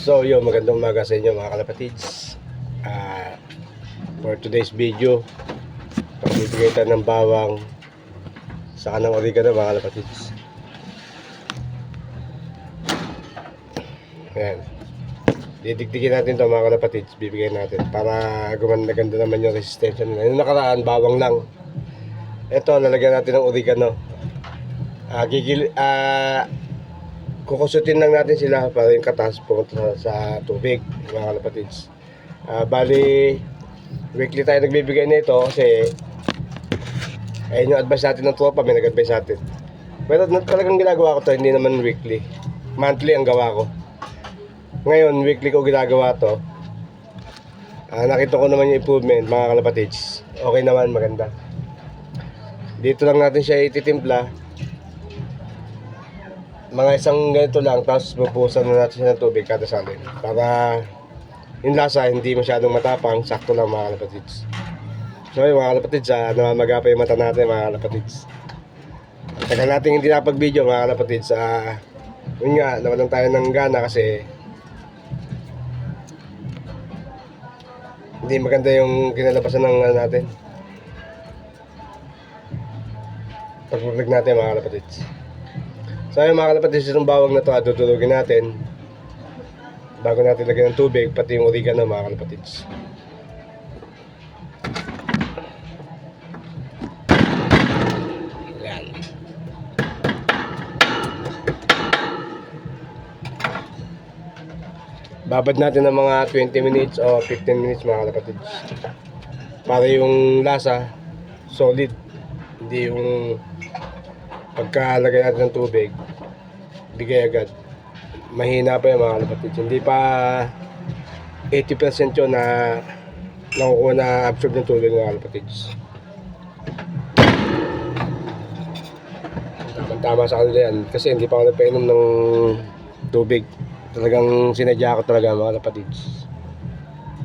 So yun, magandang umaga sa inyo mga kalapatids. Ah, For today's video Pagbibigay tayo ng bawang sa kanang oregano mga kalapatids. Ayan. Didikdikin natin to mga kalapatids Bibigyan natin para gumanda-ganda naman yung resistensya nila. Yung nakaraan, bawang lang. Ito, lalagyan natin ng oregano Ah, gigil, ah, kukusutin lang natin sila para yung katas pumunta sa, sa tubig mga kalapatids Ah, bali weekly tayo nagbibigay nito kasi ayun yung advice natin ng tropa may nag-advise natin pero talagang ginagawa ko to hindi naman weekly. Monthly ang gawa ko. Ngayon weekly ko ginagawa to. Ah, nakita ko naman yung improvement mga kalapatids okay naman maganda. Dito lang natin siya ititimpla mga isang ganito lang tapos bubusan na natin siya ng tubig kada salin para yung lasa hindi masyadong matapang sakto lang mga kalapatids so yun mga kalapatids ah, namamaga pa yung mata natin mga kalapatids tagal natin hindi napag video mga kalapatids ah, yun nga nawalan tayo ng gana kasi hindi maganda yung kinalabasan ng ano natin. Pag-vlog natin mga kalapatids So mga kalapatids, itong bawang na to ah, tutulugin natin bago natin lagyan ng tubig, pati yung oregano mga kalapatids. Yan. Babad natin ng mga 20 minutes o 15 minutes mga kalapatids. Para yung lasa, solid. Hindi yung pagkalagay natin ng tubig, bigay agad. Mahina pa yung mga kalapatids. Hindi pa 80% yun na nakukuha na absorb ng tubig mga kalapatids. Tama sa kanila yan. Kasi hindi pa ako nagpainom ng tubig. Talagang sinadya ko talaga mga kalapatids.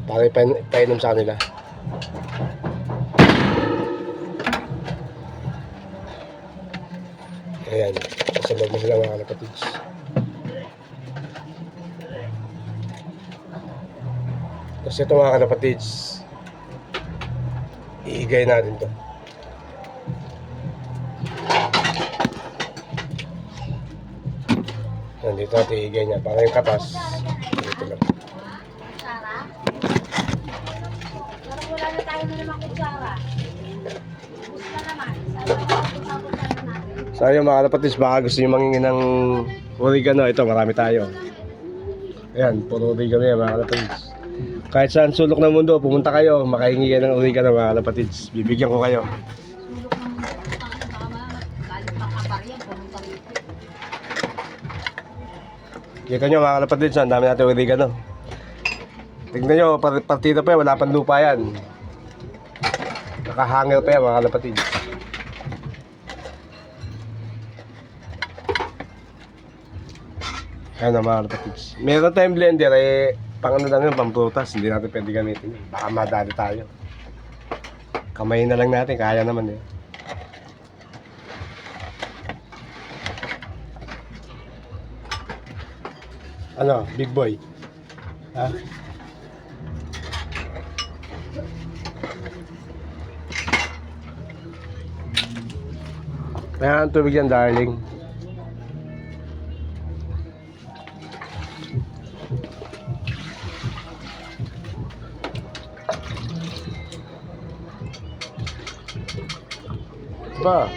Para ipain- ipainom sa kanila. Ayan, sa loob mo sila mga kalapatids. Tapos ito mga kalapatids, iigay natin to. Nandito natin iigay niya para yung katas. Dito lang. Kutsara? Parang wala na tayo na naman kutsara. So ayun mga kalapatids, baka gusto nyo mangingi ng oregano. Ito, marami tayo. Ayan, puro oregano yan mga kalapatids. Kahit saan sulok ng mundo, pumunta kayo, makahingi kayo ng oregano mga kalapatids. Bibigyan ko kayo. Kita nyo mga kalapatids, ang dami natin oregano. Tingnan nyo, par- partida pa yan, wala pang lupa yan. Nakahangil pa yan mga kalapatids. Ayan na mga kalapatids. Meron tayong blender eh, pang ano lang yun, pang prutas, hindi natin pwede gamitin. Baka madali tayo. Kamay na lang natin, kaya naman eh. Ano, big boy? Ha? Kaya ang tubig yan, darling. Ba?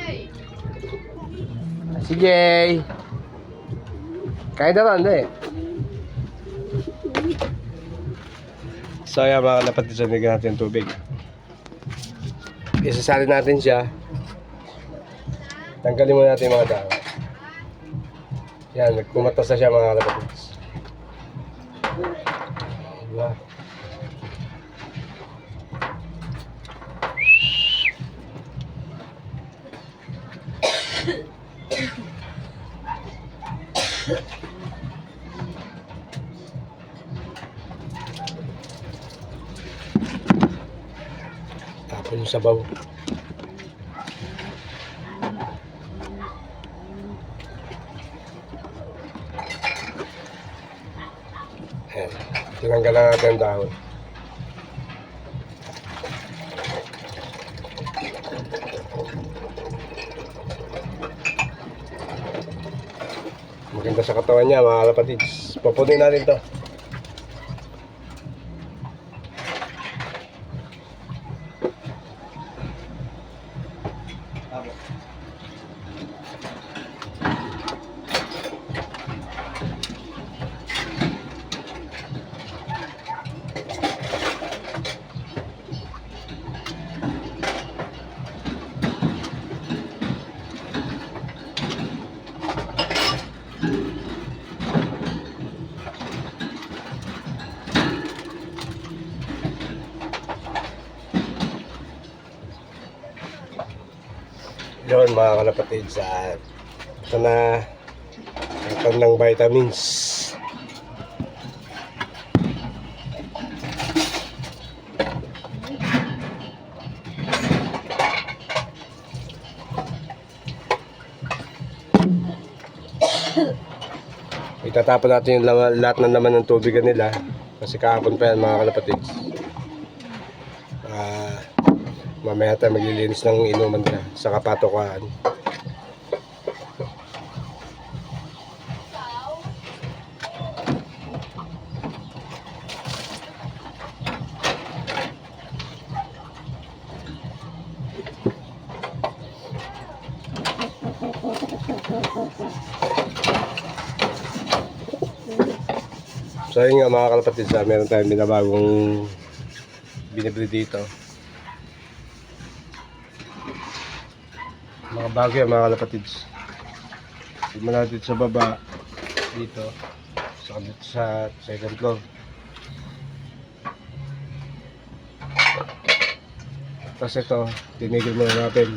Si Jay. Kain na ron, eh. So ayan mga kalapatid, sanigyan natin yung tubig. Isasali natin siya. Tanggalin muna natin mga dahon. Yan, nagkumatas na siya mga kalapatid. Diba? Tapon yung sabaw. Ayan. Tinanggal Tinanggalan natin ang dahon. Katawan niya mga kalapatids. Papunin natin to. Yun mga kalapatids. At ito na ito ng vitamins. Itatapon natin yung lahat ng laman ng tubigan nila kasi kahapon pa yan mga kalapatids. Ah, mamaya tayo maglilinis ng inuman nila sa kapatokaan. So yun nga mga kalapatids, ah, meron tayong binabagong binibili dito. Mga bago yan mga kalapatids. Simula dito sa baba, dito, sa dito sa second floor. Tapos ito, tinigil muna natin.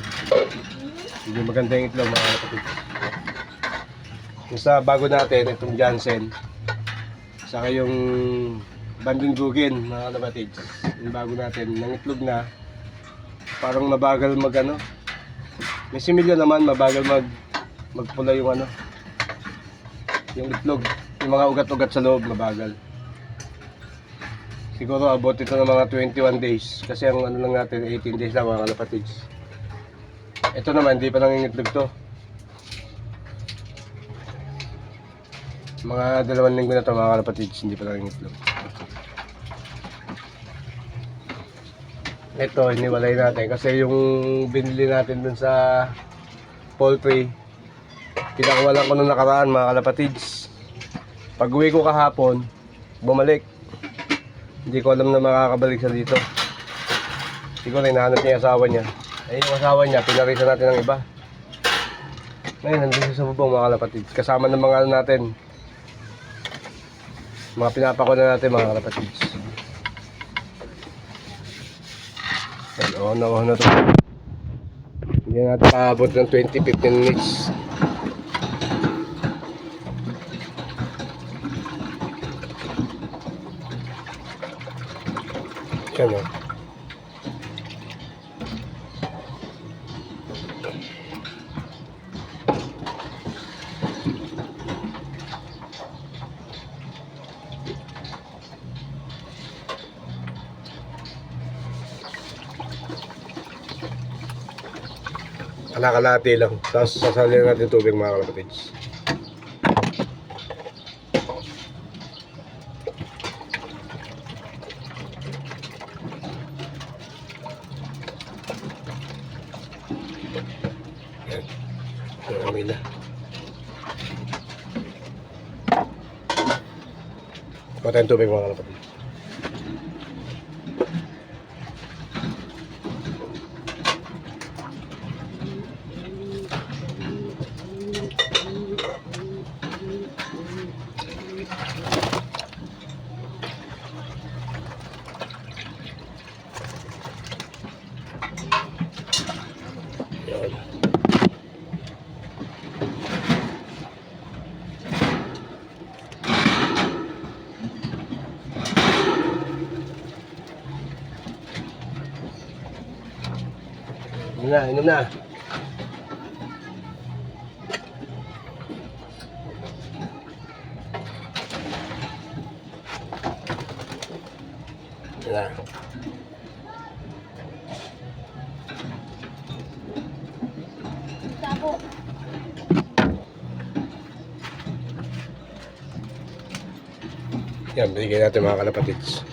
Hindi maganda yung itlog mga kalapatids. Sa bago natin, itong Jansen, Saka yung banding gugin, mga kalapatids. Yung bago natin, ng itlog na, parang mabagal mag ano. May naman, mabagal mag magpula yung ano. Yung itlog, yung mga ugat-ugat sa loob, mabagal. Siguro abot ito ng mga 21 days. Kasi ang ano lang natin, 18 days lang mga kalapatids. Ito naman, hindi pa nangingitlog to. Mga dalawang linggo na ito mga kalapatids, hindi pa lang Ito, iniwalay natin kasi yung binili natin dun sa poultry, pinakawalan ko nung nakaraan mga kalapatids. Pag uwi ko kahapon, bumalik. Hindi ko alam na makakabalik siya dito. Siguro hinahanap niya asawa niya. Eh yung asawa niya, pinarisa natin ng iba. Ngayon, nandito siya sa bubong mga kalapatids. Kasama ng mga ano natin, mga pinapako na natin mga kalapatids. Oh na, to. Hindi natin paabot ng 20-15 minutes. Yan oh. Kalakalati lang. Tapos sasalin natin tubig mga kalapatids. Amoy na. Kuha tayong tubig mga kalapatids. Yan. Inom na, inom na. Yan na. Yan, binigyan natin mga kalapatids.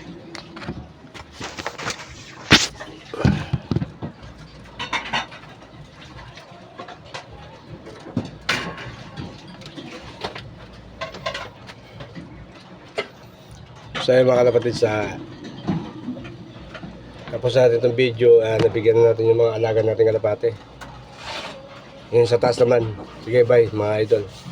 So mga kalapatids sa tapos natin itong video, ah, nabigyan na natin yung mga alaga nating kalapate. Yun sa taas naman. Sige, bye mga idol.